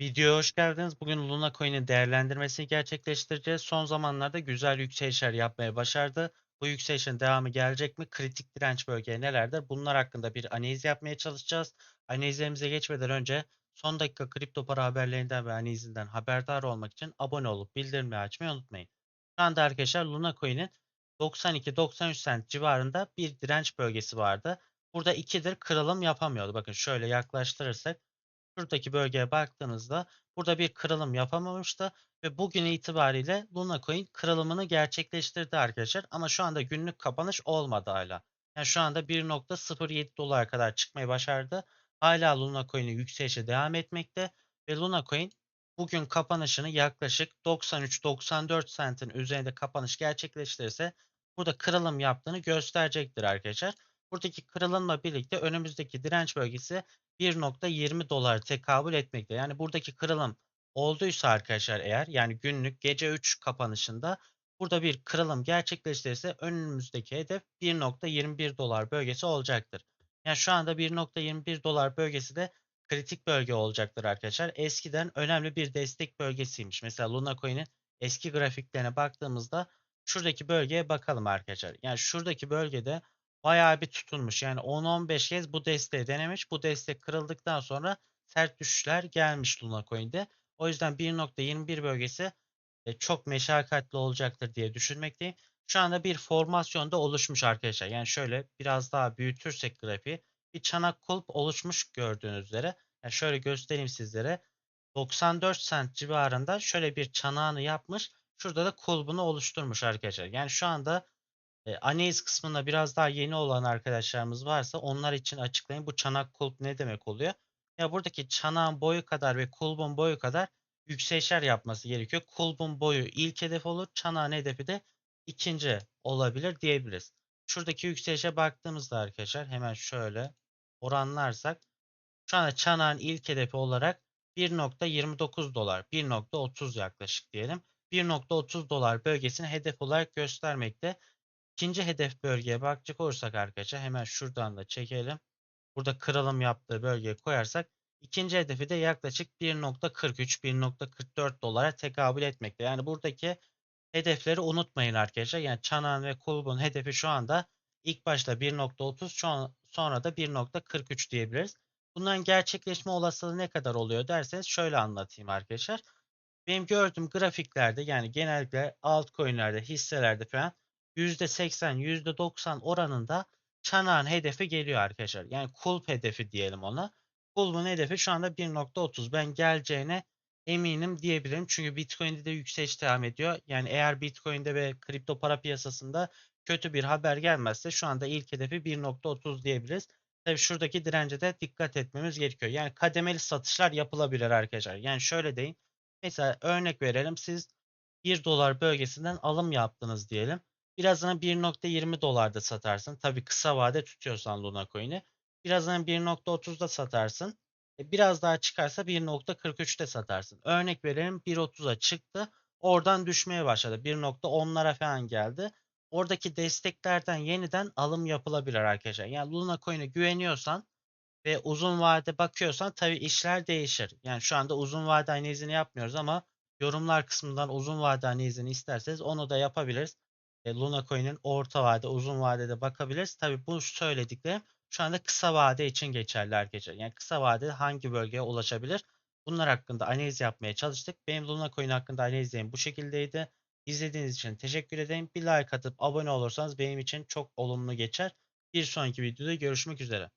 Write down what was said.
Videoya hoş geldiniz. Bugün Luna Coin'in değerlendirmesini gerçekleştireceğiz. Son zamanlarda güzel yükselişler yapmaya başardı. Bu yükselişin devamı gelecek mi? Kritik direnç bölgeleri nelerdir? Bunlar hakkında bir analiz yapmaya çalışacağız. Analizlerimize geçmeden önce son dakika kripto para haberlerinden ve analizinden haberdar olmak için abone olup bildirimleri açmayı unutmayın. Şu anda arkadaşlar Luna Coin'in 92-93 cent civarında bir direnç bölgesi vardı. Burada ikidir kırılım yapamıyordu. Bakın şöyle yaklaştırırsak şuradaki bölgeye baktığınızda burada bir kırılım yapamamıştı ve bugün itibariyle Luna Coin kırılımını gerçekleştirdi arkadaşlar. Ama şu anda günlük kapanış olmadı hala. Yani şu anda 1.07 dolara kadar çıkmayı başardı. Hala Luna Coin'in yükselişe devam etmekte ve Luna Coin bugün kapanışını yaklaşık 93-94 sentin üzerinde kapanış gerçekleştirirse burada kırılım yaptığını gösterecektir arkadaşlar. Buradaki kırılımla birlikte önümüzdeki direnç bölgesi 1.20 dolar tekabül etmekte. Yani buradaki kırılım olduysa arkadaşlar eğer yani günlük gece 3 kapanışında burada bir kırılım gerçekleştirirse önümüzdeki hedef 1.21 dolar bölgesi olacaktır. Yani şu anda 1.21 dolar bölgesi de kritik bölge olacaktır arkadaşlar. Eskiden önemli bir destek bölgesiymiş. Mesela Luna Coin'in eski grafiklerine baktığımızda şuradaki bölgeye bakalım arkadaşlar. Yani şuradaki bölgede bayağı bir tutunmuş. Yani 10-15 kez bu desteği denemiş. Bu destek kırıldıktan sonra sert düşüşler gelmiş Luna Coin'de. O yüzden 1.21 bölgesi e, çok meşakkatli olacaktır diye düşünmekteyim. Şu anda bir formasyonda oluşmuş arkadaşlar. Yani şöyle biraz daha büyütürsek grafiği bir çanak kulp oluşmuş gördüğünüz üzere. Yani şöyle göstereyim sizlere. 94 sent civarında şöyle bir çanağını yapmış. Şurada da kulbunu oluşturmuş arkadaşlar. Yani şu anda e, analiz kısmında biraz daha yeni olan arkadaşlarımız varsa onlar için açıklayayım. Bu çanak kulp ne demek oluyor? Ya buradaki çanağın boyu kadar ve kulbun boyu kadar yükselişler yapması gerekiyor. Kulbun boyu ilk hedef olur. Çanağın hedefi de ikinci olabilir diyebiliriz. Şuradaki yükselişe baktığımızda arkadaşlar hemen şöyle oranlarsak şu anda çanağın ilk hedefi olarak 1.29 dolar, 1.30 yaklaşık diyelim. 1.30 dolar bölgesini hedef olarak göstermekte. İkinci hedef bölgeye bakacak olursak arkadaşlar hemen şuradan da çekelim. Burada kırılım yaptığı bölgeye koyarsak ikinci hedefi de yaklaşık 1.43-1.44 dolara tekabül etmekte. Yani buradaki hedefleri unutmayın arkadaşlar. Yani çanağın ve kulbun hedefi şu anda ilk başta 1.30 sonra da 1.43 diyebiliriz. Bunların gerçekleşme olasılığı ne kadar oluyor derseniz şöyle anlatayım arkadaşlar. Benim gördüğüm grafiklerde yani genellikle altcoin'lerde, hisselerde falan %80, %90 oranında çanağın hedefi geliyor arkadaşlar. Yani kulp hedefi diyelim ona. Kulp'un hedefi şu anda 1.30. Ben geleceğine eminim diyebilirim. Çünkü Bitcoin'de de yükseliş devam ediyor. Yani eğer Bitcoin'de ve kripto para piyasasında kötü bir haber gelmezse şu anda ilk hedefi 1.30 diyebiliriz. Tabii şuradaki dirence de dikkat etmemiz gerekiyor. Yani kademeli satışlar yapılabilir arkadaşlar. Yani şöyle deyin. Mesela örnek verelim. Siz 1 dolar bölgesinden alım yaptınız diyelim. Birazını 1.20 dolarda satarsın. Tabii kısa vade tutuyorsan Luna Coin'i. Birazını 1.30'da satarsın. E, biraz daha çıkarsa 1.43'te satarsın. Örnek verelim 1.30'a çıktı. Oradan düşmeye başladı. 1.10'lara falan geldi. Oradaki desteklerden yeniden alım yapılabilir arkadaşlar. Yani Luna Coin'e güveniyorsan ve uzun vade bakıyorsan tabii işler değişir. Yani şu anda uzun vade analizini yapmıyoruz ama yorumlar kısmından uzun vade analizini isterseniz onu da yapabiliriz. E, Luna Coin'in orta vade, uzun vadede bakabiliriz. Tabii bu söylediklerim şu anda kısa vade için geçerli arkadaşlar. Yani kısa vadede hangi bölgeye ulaşabilir? Bunlar hakkında analiz yapmaya çalıştık. Benim Luna Coin hakkında analizlerim bu şekildeydi. İzlediğiniz için teşekkür ederim. Bir like atıp abone olursanız benim için çok olumlu geçer. Bir sonraki videoda görüşmek üzere.